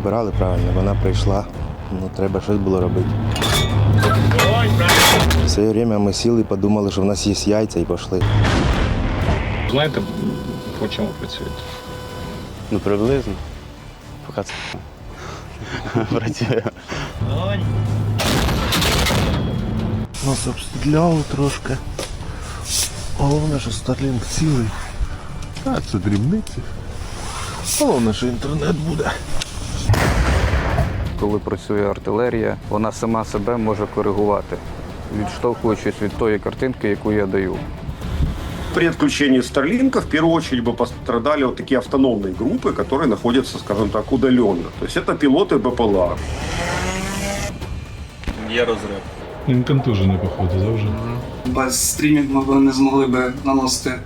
обирали правильно, вона прийшла. Ну, треба щось було робити. Все время ми сіли, подумали, що в нас є яйця і пішли. Знаєте, по чому працюєте? Ну, приблизно. Поки це працює. Нас обстріляли трошки. Головне, що Старлінг цілий. А це дрібниці. Головне, що інтернет буде Коли працює артилерія, вона сама себе може коригувати, відштовхуючись від тої картинки, яку я даю. При отключении Старлинка в первую очередь бы пострадали вот такие автономные группы, которые находятся, скажем так, удаленно. То есть это пилоты БПЛА. Він контужений, походу, завжди. Без стрімінгу ми не змогли би наносити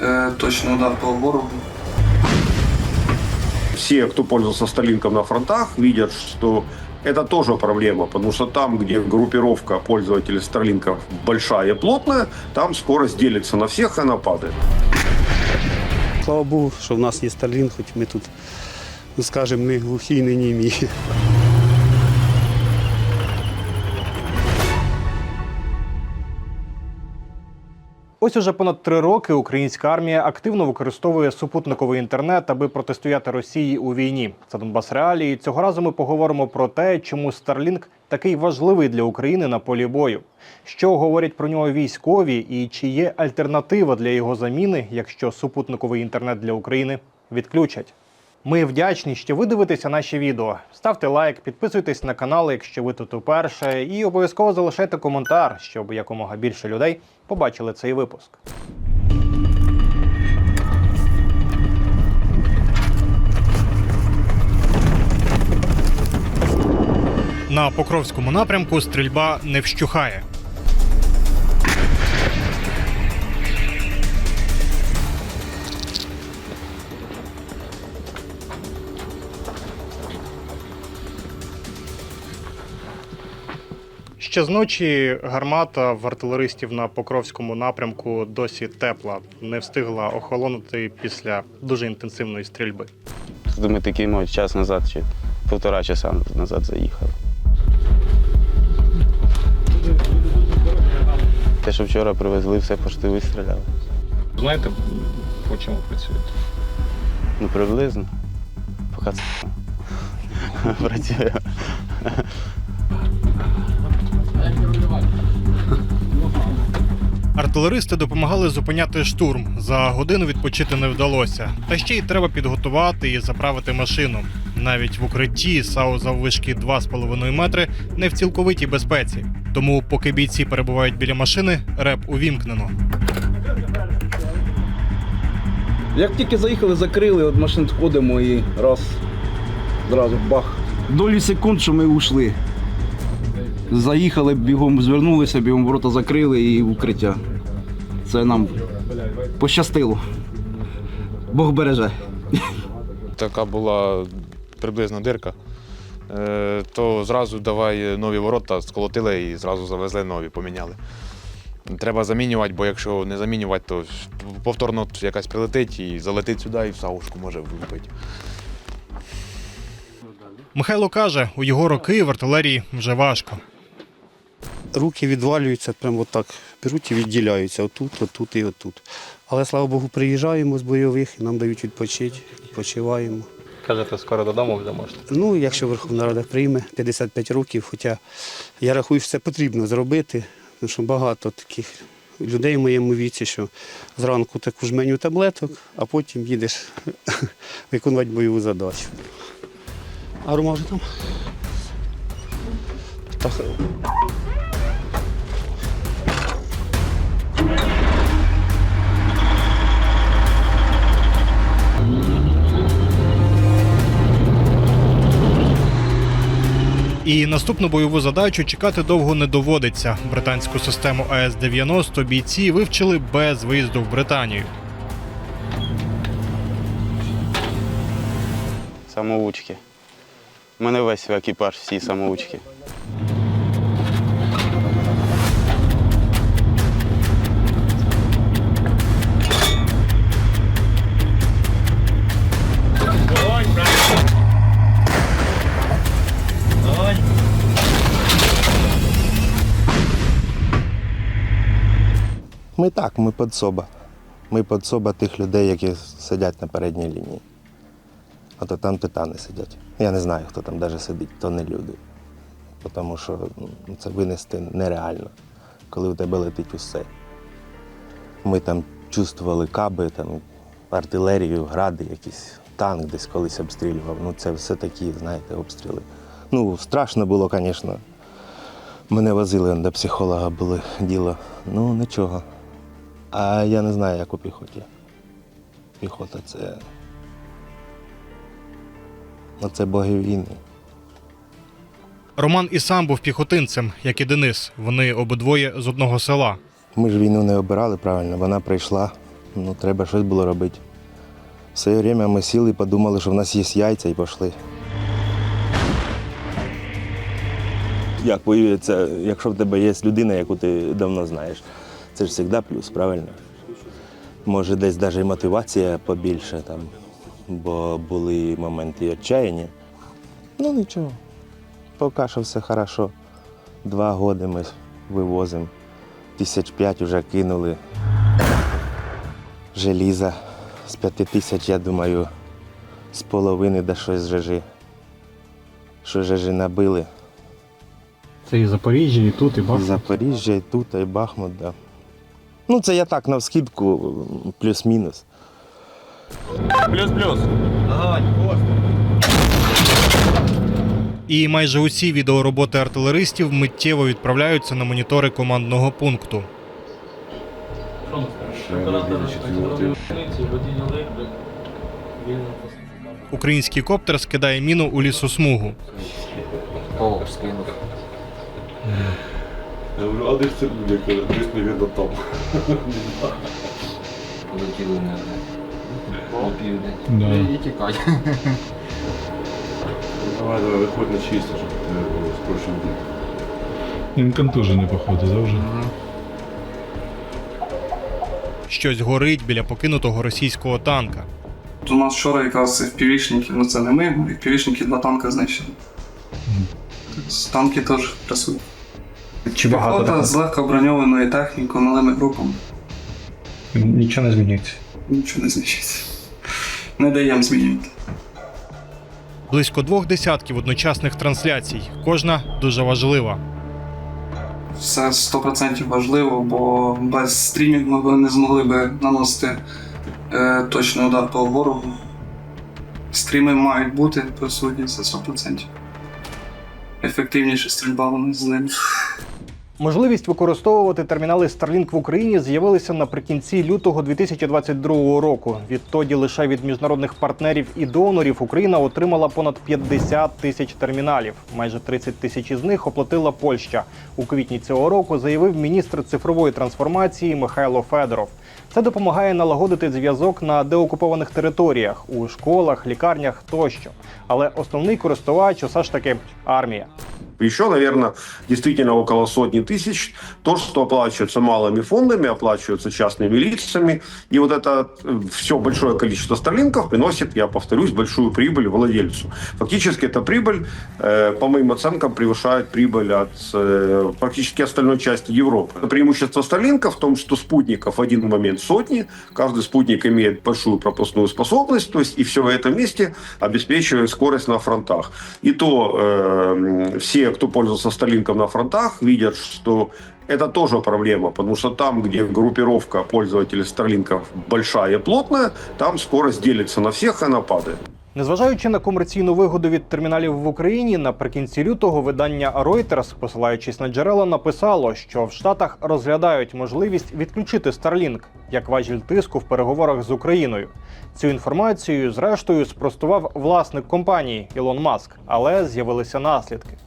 е, точний удар по ворогу. Все, кто пользовался Старлинком на фронтах, видят, что это тоже проблема, потому что там, где группировка пользователей Старлинков большая и плотная, там скорость делится на всех, и она падает. Слава Богу, що в нас є Старлін, хоч ми тут, ну скажімо, не глухі, не німі. Ось уже понад три роки українська армія активно використовує супутниковий інтернет, аби протистояти Росії у війні. Це Донбас Реалії. Цього разу ми поговоримо про те, чому Starlink такий важливий для України на полі бою. Що говорять про нього військові, і чи є альтернатива для його заміни, якщо супутниковий інтернет для України відключать. Ми вдячні, що ви дивитеся наші відео. Ставте лайк, підписуйтесь на канал, якщо ви тут уперше, і обов'язково залишайте коментар, щоб якомога більше людей побачили цей випуск. На Покровському напрямку стрільба не вщухає. Ще з ночі гармата в артилеристів на Покровському напрямку досі тепла, не встигла охолонути після дуже інтенсивної стрільби. Ми такий мов, час назад чи півтора часа назад заїхали. Те, що вчора привезли, все пошти вистріляли. Знаєте, по чому працюєте? Ну, приблизно. Поки це працює. Артилеристи допомагали зупиняти штурм. За годину відпочити не вдалося. Та ще й треба підготувати і заправити машину. Навіть в укритті САУ заввишки 2,5 метри не в цілковитій безпеці. Тому, поки бійці перебувають біля машини, реп увімкнено. Як тільки заїхали, закрили, от машин входимо і раз, зразу бах. Долі секунд, що ми ушли. Заїхали, бігом звернулися, бігом ворота закрили і укриття. Це нам пощастило. Бог береже. така була приблизно дирка, е, то зразу давай нові ворота сколотили і зразу завезли нові, поміняли. Треба замінювати, бо якщо не замінювати, то повторно якась прилетить і залетить сюди, і в саушку може влупити. Михайло каже, у його роки в артилерії вже важко. Руки відвалюються, прямо отак беруть і відділяються отут, отут і отут. Але слава Богу, приїжджаємо з бойових і нам дають відпочити, відпочиваємо. Кажете, скоро додому вже можете. Ну, якщо Верховна Рада прийме 55 років, хоча я рахую, що це потрібно зробити, тому що багато таких людей в моєму віці, що зранку таку жменю таблеток, а потім їдеш виконувати бойову задачу. А Рома вже там? Так. І наступну бойову задачу чекати довго не доводиться. Британську систему АС-90 бійці вивчили без виїзду в Британію. Самоучки. У мене весь екіпаж, всі самоучки. Так, ми подсоба. Ми подсоба тих людей, які сидять на передній лінії. А то там титани сидять. Я не знаю, хто там навіть сидить, то не люди. Тому що ну, це винести нереально, коли у тебе летить усе. Ми там чувствували каби, там, артилерію, гради, якісь танк десь колись обстрілював. Ну, це все такі, знаєте, обстріли. Ну, страшно було, звісно. Мене возили до психолога, було діло. Ну, нічого. А я не знаю, як у піхоті. Піхота це. Ну, це боги війни. Роман і сам був піхотинцем, як і Денис. Вони обидвоє з одного села. Ми ж війну не обирали правильно, вона прийшла. Ну, треба щось було робити. В своє время ми сіли і подумали, що в нас є яйця і пішли. Як воюється, якщо в тебе є людина, яку ти давно знаєш, це ж завжди плюс, правильно? Може, десь навіть і мотивація побільше, там, бо були моменти і відчаяння. Ну нічого. Поки що все хорошо. Два роки ми вивозимо. Тисяч п'ять вже кинули. Желіза з п'яти тисяч, я думаю, з половини до щось жежі. Що жежі набили. Це і Запоріжжя, і тут, і Бахмут. Запоріжжя, і тут, і Бахмут, да. Ну, це я так навскидку, плюс-мінус. І майже усі відеороботи артилеристів миттєво відправляються на монітори командного пункту. Український коптер скидає міну у лісосмугу. Я говорю, а де це люди? Каже, десь, мабуть, там. Полетіли на, на південь. Да. І тікай. Давай, давай, виходь на чисто, щоб тебе було спроще бути. Він контужений, походу, да, вже? Щось горить біля покинутого російського танка. У нас вчора якраз FPV-шники, ну це не ми, FPV-шники два танка знищили. Танки теж працюють. Чи багато? Піхота з легко броньованою технікою, малими групами. Нічого не змінюється. Нічого не знищиться. Не даємо змінювати. Близько двох десятків одночасних трансляцій. Кожна дуже важлива. Все 100% важливо, бо без стрімів ми б не змогли би наносити е, точний удар по ворогу. Стріми мають бути присутні, це 100%. Ефективніше стрільба вони з ними. Можливість використовувати термінали Starlink в Україні з'явилися наприкінці лютого 2022 року. Відтоді лише від міжнародних партнерів і донорів Україна отримала понад 50 тисяч терміналів. Майже 30 тисяч із них оплатила Польща. У квітні цього року заявив міністр цифрової трансформації Михайло Федоров. Це допомагає налагодити зв'язок на деокупованих територіях у школах, лікарнях тощо. Але основний користувач усе ж таки армія. Еще, наверное, действительно около сотни тысяч. То, что оплачивается малыми фондами, оплачивается частными лицами. И вот это все большое количество старлинков приносит, я повторюсь, большую прибыль владельцу. Фактически эта прибыль, э, по моим оценкам, превышает прибыль от э, практически остальной части Европы. Преимущество старлинка в том, что спутников в один момент сотни. Каждый спутник имеет большую пропускную способность. То есть и все в этом месте обеспечивает скорость на фронтах. И то э, все, кто пользовался Старлинком на фронтах, видят, что это тоже проблема, потому что там, где группировка пользователей Старлинков большая и плотная, там скорость делится на всех, и она падает. Незважаючи на комерційну вигоду від терміналів в Україні, наприкінці лютого видання Reuters, посилаючись на джерела, написало, що в Штатах розглядають можливість відключити Starlink як важіль тиску в переговорах з Україною. Цю інформацію, зрештою, спростував власник компанії Ілон Маск, але з'явилися наслідки.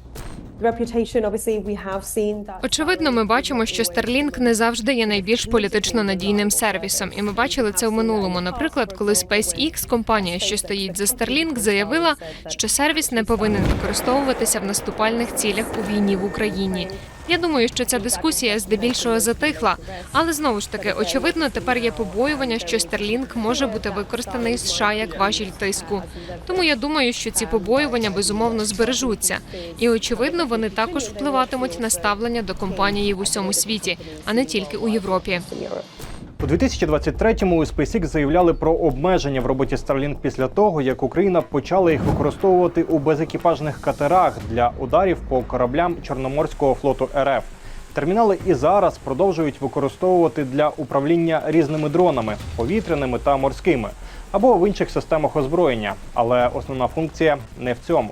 Очевидно, ми бачимо, що Starlink не завжди є найбільш політично надійним сервісом, і ми бачили це в минулому. Наприклад, коли SpaceX, компанія, що стоїть за Starlink, заявила, що сервіс не повинен використовуватися в наступальних цілях у війні в Україні. Я думаю, що ця дискусія здебільшого затихла, але знову ж таки, очевидно, тепер є побоювання, що Starlink може бути використаний США як важіль тиску. Тому я думаю, що ці побоювання безумовно збережуться, і очевидно, вони також впливатимуть на ставлення до компанії в усьому світі, а не тільки у Європі. У 2023-му у SpaceX заявляли про обмеження в роботі Starlink після того, як Україна почала їх використовувати у безекіпажних катерах для ударів по кораблям Чорноморського флоту РФ. Термінали і зараз продовжують використовувати для управління різними дронами повітряними та морськими або в інших системах озброєння. Але основна функція не в цьому.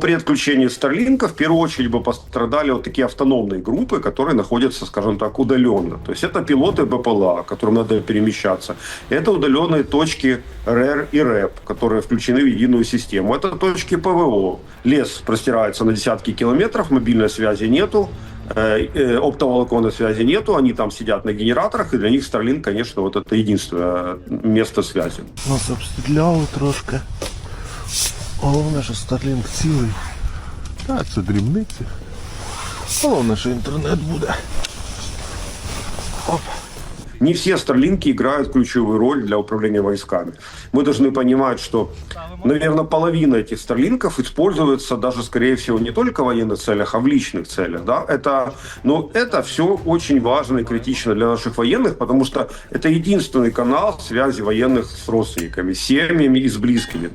При отключении Старлинка в первую очередь бы пострадали вот такие автономные группы, которые находятся, скажем так, удаленно. То есть это пилоты БПЛА, которым надо перемещаться. Это удаленные точки РЭР и РЭП, которые включены в единую систему. Это точки ПВО. Лес простирается на десятки километров, мобильной связи нету, э, э, оптоволоконной связи нету, они там сидят на генераторах, и для них Starlink, конечно, вот это единственное место связи. Нас обстріляли трошки. Головне, що Старлінг цілий. Так, це дрібниці. Головне, що інтернет буде. Не все Старлинки играют ключевую роль для управления войсками. Мы должны понимать, что, наверное, половина этих Старлинков используется даже, скорее всего, не только в военных целях, а в личных целях. Да? Это, но это все очень важно и критично для наших военных, потому что это единственный канал связи военных с родственниками, семьями и с близкими.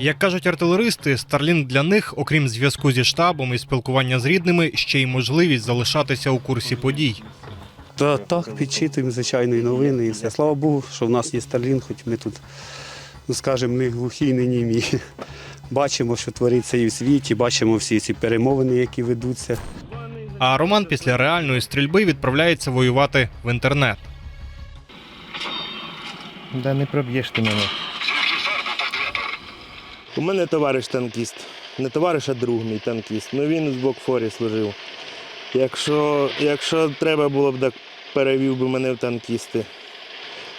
Як кажуть артилеристи, Starlink для них, окрім зв'язку зі штабом і спілкування з рідними, ще й можливість залишатися у курсі подій. Та так, підчитуємо, звичайно, і новини, і все. Слава Богу, що в нас є Старлін, хоч ми тут, ну скажімо, не глухі, не німі. Бачимо, що твориться і в світі, бачимо всі ці перемовини, які ведуться. А Роман після реальної стрільби відправляється воювати в інтернет. Да не проб'єш ти мене. У мене товариш танкіст. Не товариш, а друг мій танкіст. Ну він в Бокфорі служив. Якщо, якщо треба було б, так перевів би мене в танкісти.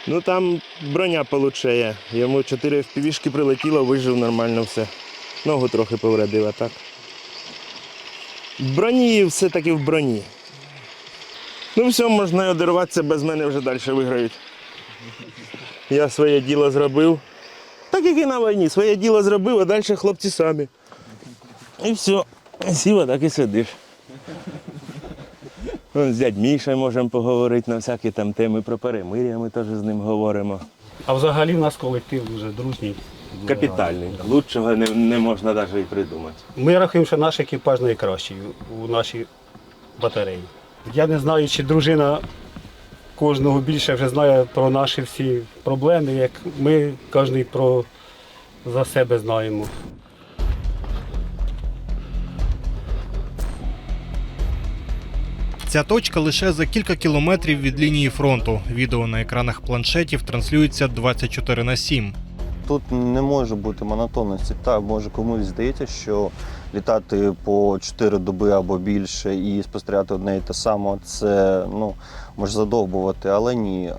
Ну там броня получає. Йому чотири впівішки прилетіло, вижив нормально все. Ногу трохи повредив, а так. В броні все-таки в броні. Ну все, можна й одірватися, без мене вже далі виграють. Я своє діло зробив. Так як і на війні, своє діло зробив, а далі хлопці самі. І все. Сіла, так і сидиш. Вон З дядь Мішою можемо поговорити на всякі там теми про перемир'я, ми теж з ним говоримо. А взагалі в нас колектив дуже дружній. Капітальний. Лучшого не, не можна навіть і придумати. Ми рахуємо, що наш екіпаж найкращий у нашій батареї. Я не знаю, чи дружина кожного більше вже знає про наші всі проблеми, як ми кожен про за себе знаємо. Ця точка лише за кілька кілометрів від лінії фронту. Відео на екранах планшетів транслюється 24 на 7. Тут не може бути монотонності. Так, може комусь здається, що літати по 4 доби або більше і спостерігати одне і те саме, це ну, може задовбувати, але ні.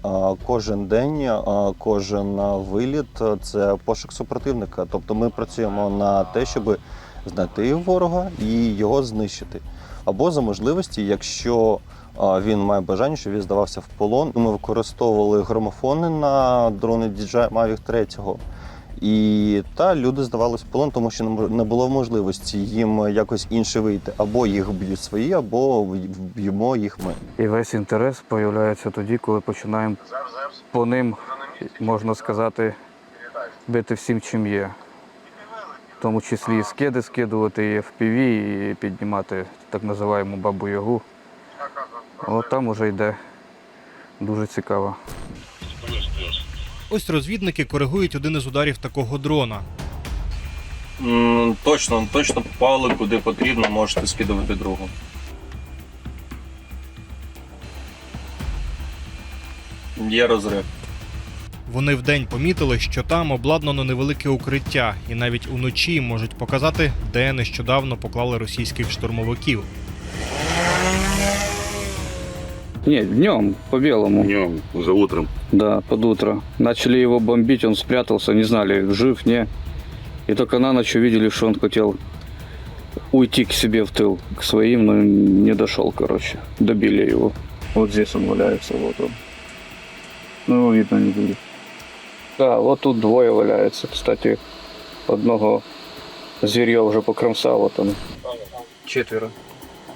Кожен день, кожен виліт це пошук супротивника. Тобто ми працюємо на те, щоб знайти ворога і його знищити. Або за можливості, якщо він має бажання, щоб він здавався в полон. Ми використовували грамофони на дрони DJI Mavic 3. І та люди здавалися в полон, тому що не було можливості їм якось інше вийти. Або їх б'ють свої, або б'ємо їх ми. І весь інтерес з'являється тоді, коли починаємо по ним, можна сказати, бити всім, чим є. В тому числі і скиди скидувати, і FPV, і піднімати так називаємо бабу ягу. От там уже йде дуже цікаво. Ось розвідники коригують один із ударів такого дрона. Точно, точно попали куди потрібно, можете скидувати другу. Є розрив. Вони вдень помітили, що там обладнано невелике укриття, і навіть уночі можуть показати, де нещодавно поклали російських штурмовиків. Не, днем, по белому. Днем, за утром. Да, под утро. Начали его бомбить, он спрятался, не знали, жив, не. И только на ночь увидели, что он хотел уйти к себе в тыл, к своим, но не дошел, короче. Добили его. Вот здесь он валяется, вот он. Ну, его видно не будет. Да, вот тут двое валяется. Кстати, одного звір'я вже покромсало там. Четверо.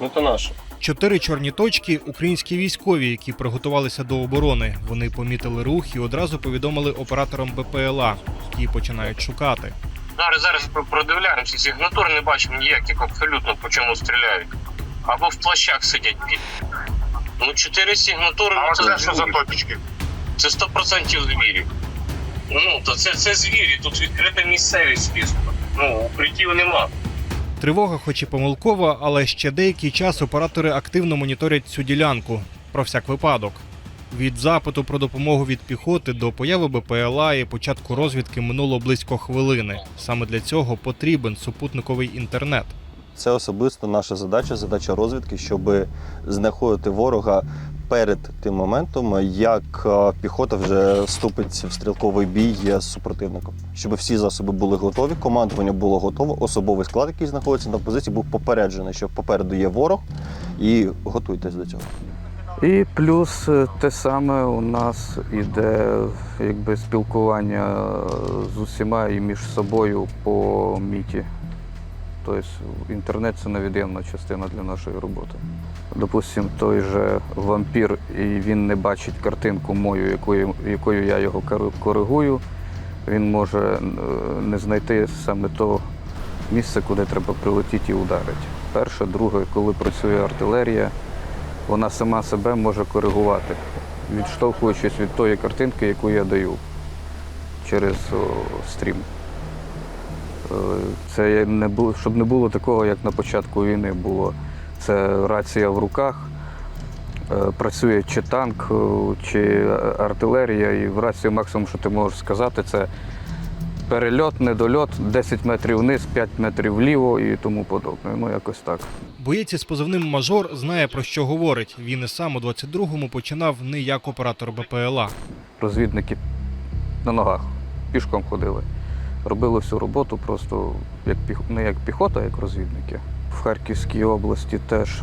Ну то наше. Чотири чорні точки українські військові, які приготувалися до оборони. Вони помітили рух і одразу повідомили операторам БПЛА, які починають шукати. Зараз зараз про- продивляємося. Сигнатур не бачимо ніяких абсолютно по чому стріляють. Або в плащах сидять під. Ну, чотири сигнатури, ну це що за точки? Це 100% звірі. Ну, то це, це звірі, тут відкрита місцевість, звісно. Ну, укриттів нема. Тривога, хоч і помилкова, але ще деякий час оператори активно моніторять цю ділянку про всяк випадок. Від запиту про допомогу від піхоти до появи БПЛА і початку розвідки минуло близько хвилини. Саме для цього потрібен супутниковий інтернет. Це особисто наша задача, задача розвідки, щоб знаходити ворога перед тим моментом, як е, піхота вже вступить в стрілковий бій з супротивником. Щоб всі засоби були готові, командування було готове, особовий склад, який знаходиться на позиції, був попереджений, що попереду є ворог, і готуйтесь до цього. І плюс е, те саме у нас іде якби спілкування з усіма і між собою по міті. Тобто інтернет це невід'ємна частина для нашої роботи. Допустим, той же вампір, і він не бачить картинку мою, якою, якою я його коригую. Він може е, не знайти саме то місце, куди треба прилетіти і ударити. Перше, друге, коли працює артилерія, вона сама себе може коригувати, відштовхуючись від тої картинки, яку я даю через стрім. Е, Це не було, щоб не було такого, як на початку війни було. Це рація в руках, е, працює чи танк, е, чи артилерія, і в рацію максимум, що ти можеш сказати, це перельот, недольот, 10 метрів вниз, 5 метрів вліво і тому подобне. Ну, якось так. Боєць із позивним мажор знає про що говорить. Він і сам у 22-му починав не як оператор БПЛА. розвідники на ногах, пішком ходили. Робили всю роботу просто як не як піхота, а як розвідники. В Харківській області теж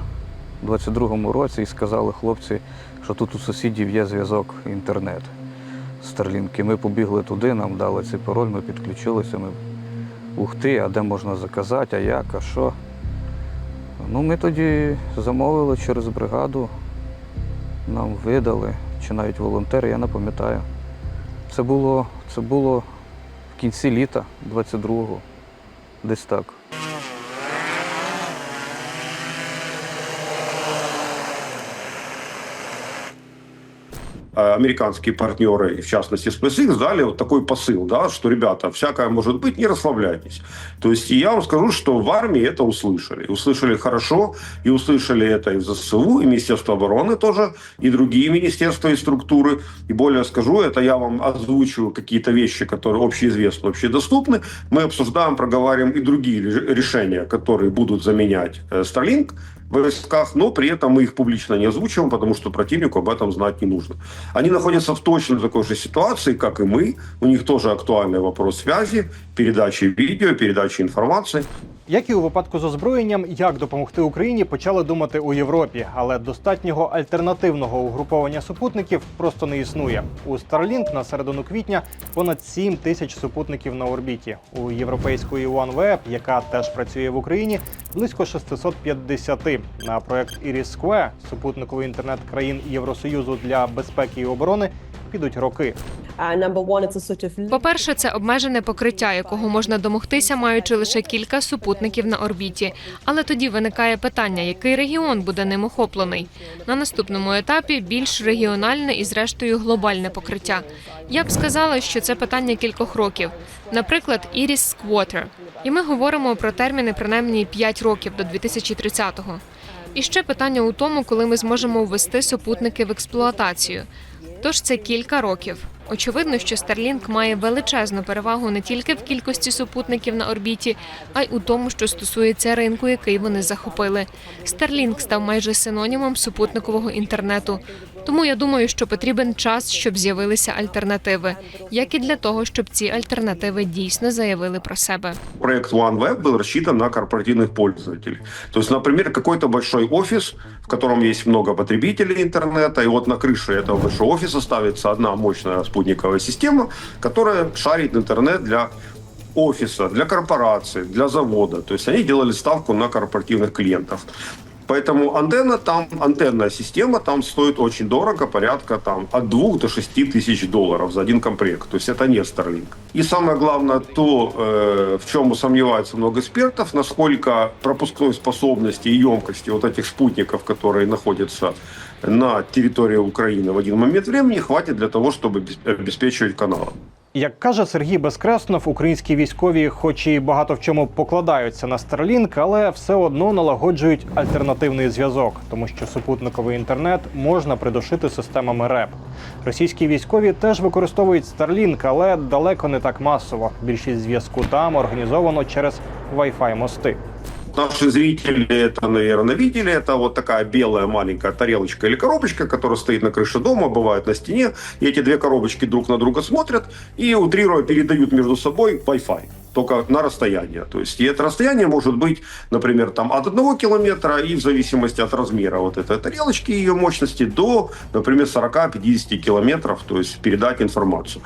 у 22-му році і сказали хлопці, що тут у сусідів є зв'язок інтернет. Старлінки. Ми побігли туди, нам дали цей пароль, ми підключилися. Ми ух ти, а де можна заказати, а як, а що. Ну, ми тоді замовили через бригаду, нам видали, чи навіть волонтери, я не пам'ятаю. Це було, це було кінці літа 22-го, десь так. Американские партнеры, в частности SpaceX, дали вот такой посыл, да, что, ребята, всякое может быть, не расслабляйтесь. То есть я вам скажу, что в армии это услышали. Услышали хорошо, и услышали это и в ЗСУ, и Министерство обороны тоже, и другие министерства и структуры. И более скажу, это я вам озвучу какие-то вещи, которые общеизвестны, общедоступны. Мы обсуждаем, проговариваем и другие реш- решения, которые будут заменять э, Starlink войсках, но при этом мы их публично не озвучиваем, потому что противнику об этом знать не нужно. Они находятся в точно такой же ситуации, как и мы. У них тоже актуальный вопрос связи, передачи видео, передачи информации. Як і у випадку з озброєнням, як допомогти Україні, почали думати у Європі, але достатнього альтернативного угруповання супутників просто не існує. У Starlink на середину квітня понад 7 тисяч супутників на орбіті. У європейської OneWeb, яка теж працює в Україні, близько 650. На проект Iris Square, супутниковий інтернет країн Євросоюзу для безпеки і оборони, підуть роки. По-перше, це обмежене покриття, якого можна домогтися, маючи лише кілька супутників на орбіті. Але тоді виникає питання, який регіон буде ним охоплений. На наступному етапі більш регіональне і, зрештою, глобальне покриття. Я б сказала, що це питання кількох років. Наприклад, Iris Squatter. І ми говоримо про терміни принаймні 5 років до 2030-го. І ще питання у тому, коли ми зможемо ввести супутники в експлуатацію. Тож це кілька років. Очевидно, що Starlink має величезну перевагу не тільки в кількості супутників на орбіті, а й у тому, що стосується ринку, який вони захопили. Starlink став майже синонімом супутникового інтернету. Тому я думаю, що потрібен час, щоб з'явилися альтернативи, як і для того, щоб ці альтернативи дійсно заявили про себе. Проект OneWeb был рассчитан на корпоративных пользователей. То есть, например, какой-то большой офис, в котором есть много потребителей интернета, и вот на крыше этого большого офиса ставится одна мощная спутниковая система, которая шарит интернет для офиса, для корпорации, для завода. То есть они делали ставку на корпоративных клиентов. Поэтому антенна там, антенная система там стоит очень дорого, порядка там от 2 до 6 тысяч долларов за один комплект. То есть это не Starlink. И самое главное то, э, в чем сомневаются много экспертов, насколько пропускной способности и емкости вот этих спутников, которые находятся на территории Украины в один момент времени, хватит для того, чтобы обес- обеспечивать каналы. Як каже Сергій Безкреснов, українські військові, хоч і багато в чому покладаються на Starlink, але все одно налагоджують альтернативний зв'язок, тому що супутниковий інтернет можна придушити системами РЕП. Російські військові теж використовують Starlink, але далеко не так масово. Більшість зв'язку там організовано через Wi-Fi мости. Наши зрители это, наверное, видели. Это вот такая белая маленькая тарелочка или коробочка, которая стоит на крыше дома, бывает на стене. И эти две коробочки друг на друга смотрят и, утрируя, передают между собой Wi-Fi Только на расстояние. То есть и это расстояние может быть, например, там от одного километра и в зависимости от размера вот этой тарелочки и ее мощности до, например, 40-50 километров, то есть передать информацию.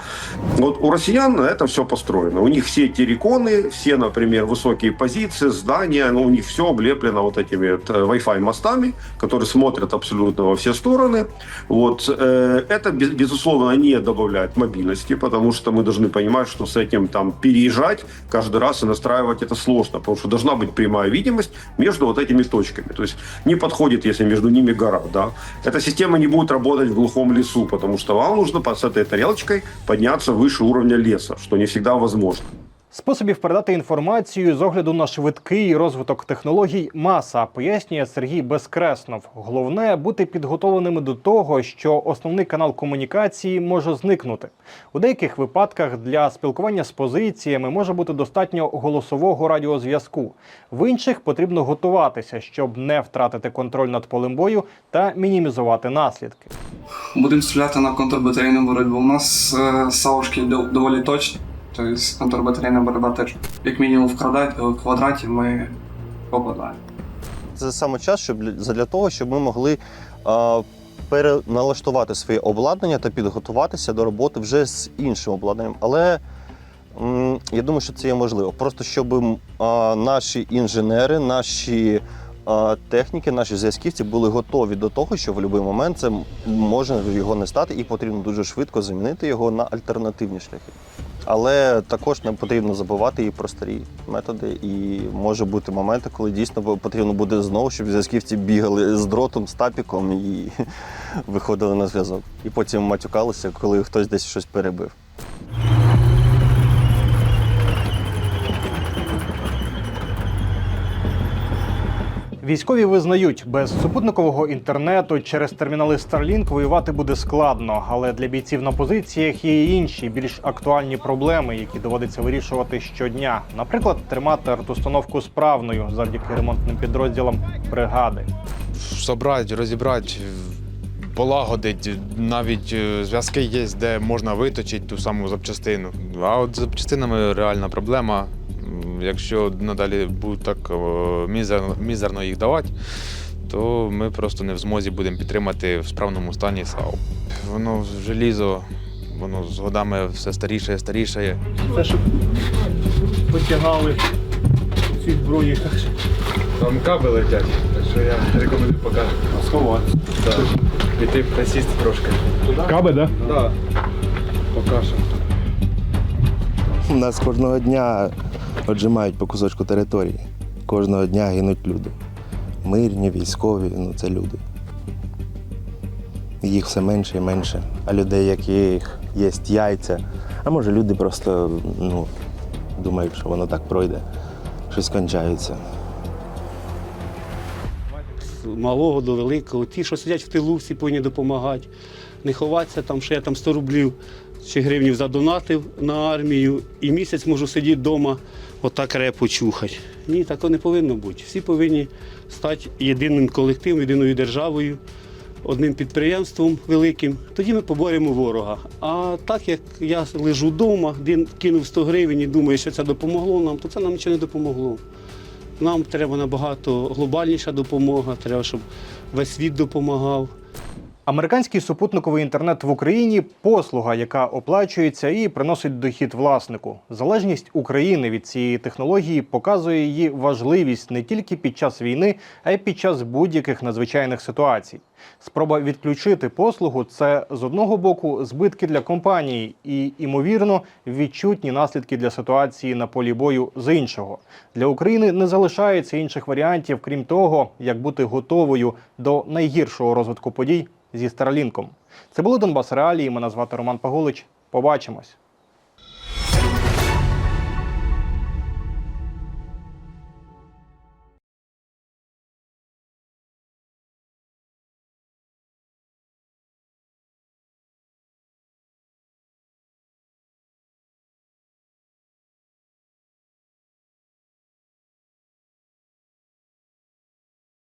Вот у россиян это все построено. У них все терриконы, все, например, высокие позиции, здания, ну, у них все облеплено вот этими э, Wi-Fi мостами, которые смотрят абсолютно во все стороны. Вот. э, Это, без- безусловно, не добавляет мобильности, потому что мы должны понимать, что с этим там переезжать каждый раз и настраивать это сложно, потому что должна быть прямая видимость между вот этими точками. То есть не подходит, если между ними гора, да. Эта система не будет работать в глухом лесу, потому что вам нужно с этой тарелочкой подняться выше уровня леса, что не всегда возможно. Способів передати інформацію з огляду на швидкий розвиток технологій маса, пояснює Сергій Безкреснов. Головне бути підготовленими до того, що основний канал комунікації може зникнути. У деяких випадках для спілкування з позиціями може бути достатньо голосового радіозв'язку. В інших потрібно готуватися, щоб не втратити контроль над полем бою та мінімізувати наслідки. Будемо стріляти на контрбатарейну боротьбу. У нас е, саушки доволі точні. Тобто контрбатарейна боротьба теж як мінімум в квадраті, ми попадаємо. Це саме час, щоб для- того, щоб ми могли а, переналаштувати своє обладнання та підготуватися до роботи вже з іншим обладнанням. Але м, я думаю, що це є можливо. Просто щоб а, наші інженери, наші техніки, наші зв'язківці були готові до того, що в будь-який момент це може його не стати, і потрібно дуже швидко замінити його на альтернативні шляхи. Але також не потрібно забувати і про старі методи. І може бути моменти, коли дійсно потрібно буде знову, щоб зв'язківці бігали з дротом, з тапіком і виходили на зв'язок. І потім матюкалися, коли хтось десь щось перебив. Військові визнають, без супутникового інтернету через термінали Starlink воювати буде складно, але для бійців на позиціях є і інші більш актуальні проблеми, які доводиться вирішувати щодня. Наприклад, тримати артустановку справною завдяки ремонтним підрозділам бригади. Собрати, розібрати, полагодити. Навіть е, зв'язки є, де можна виточити ту саму запчастину. А от з запчастинами реальна проблема. Якщо надалі будуть так е, мізерно, мізерно їх давати, то ми просто не в змозі будемо підтримати в справному стані САУ. Воно желізо, воно з годами все старіше і старіше. Це щоб потягали ці зброї. Там каби летять, так що я рекомендую поки сховатися. Піти присісти трошки. Каби, да? Так. Поки що. У нас кожного дня отжимають по кусочку території. Кожного дня гинуть люди. Мирні, військові, ну це люди. Їх все менше і менше. А людей, яких є яйця. А може люди просто ну, думають, що воно так пройде, щось кончається. Малого до великого. Ті, що сидять в тилу, всі повинні допомагати. Не ховатися там, що я там 100 рублів чи гривнів задонатив на армію, і місяць можу сидіти вдома, отак репу чухати. Ні, такого не повинно бути. Всі повинні стати єдиним колективом, єдиною державою, одним підприємством великим. Тоді ми поборемо ворога. А так як я лежу вдома, кинув 100 гривень і думаю, що це допомогло нам, то це нам нічого не допомогло. Нам треба набагато глобальніша допомога, треба, щоб весь світ допомагав. Американський супутниковий інтернет в Україні послуга, яка оплачується і приносить дохід власнику. Залежність України від цієї технології показує її важливість не тільки під час війни, а й під час будь-яких надзвичайних ситуацій. Спроба відключити послугу це з одного боку збитки для компанії і, ймовірно, відчутні наслідки для ситуації на полі бою з іншого. Для України не залишається інших варіантів, крім того, як бути готовою до найгіршого розвитку подій зі Старлінком. Це були Донбас Реалії. Мене звати Роман Пагулич. Побачимось.